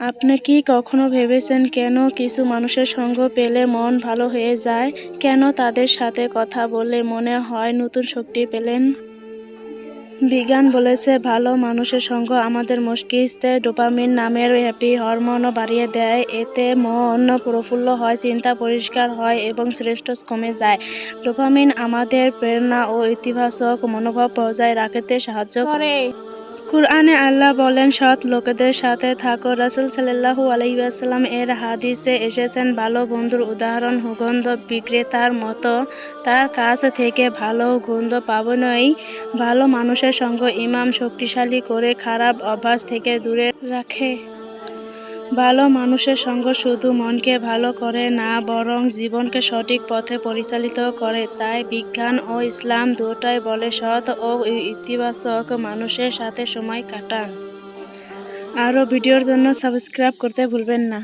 আপনি কি কখনো ভেবেছেন কেন কিছু মানুষের সঙ্গ পেলে মন ভালো হয়ে যায়? কেন তাদের সাথে কথা বললে মনে হয় নতুন শক্তি পেলেন? বিজ্ঞান বলেছে, ভালো মানুষের সঙ্গ আমাদের মস্তিষ্কে ডোপামিন নামের হ্যাপি হরমোনও বাড়িয়ে দেয়। এতে মন প্রফুল্ল হয়, চিন্তা পরিষ্কার হয় এবং শ্রেষ্ঠ কমে যায়। ডোপামিন আমাদের প্রেরণা ও ইতিবাচক মনোভাব বজায় রাখতে সাহায্য করে। কুরআনে আল্লাহ বলেন, সৎ লোকেদের সাথে থাকো। রাসুল সাল্লাল্লাহু আলাইহি ওয়াসাল্লাম এর হাদিসে এসেছেন, ভালো বন্ধুর উদাহরণ, সুগন্ধ বিক্রেতার মতো। তার কাছ থেকে ভালো গন্ধ পাবনই ভালো মানুষের সঙ্গ ইমাম শক্তিশালী করে খারাপ অভ্যাস থেকে দূরে রাখে। ভালো মানুষের সঙ্গ শুধু মনকে ভালো করে না, বরং জীবনকে সঠিক পথে পরিচালিত করে। তাই বিজ্ঞান ও ইসলাম দুটাই বলে সৎ ও ইতিবাচক মানুষের সাথে সময় কাটান। আরও ভিডিওর জন্য সাবস্ক্রাইব করতে ভুলবেন না।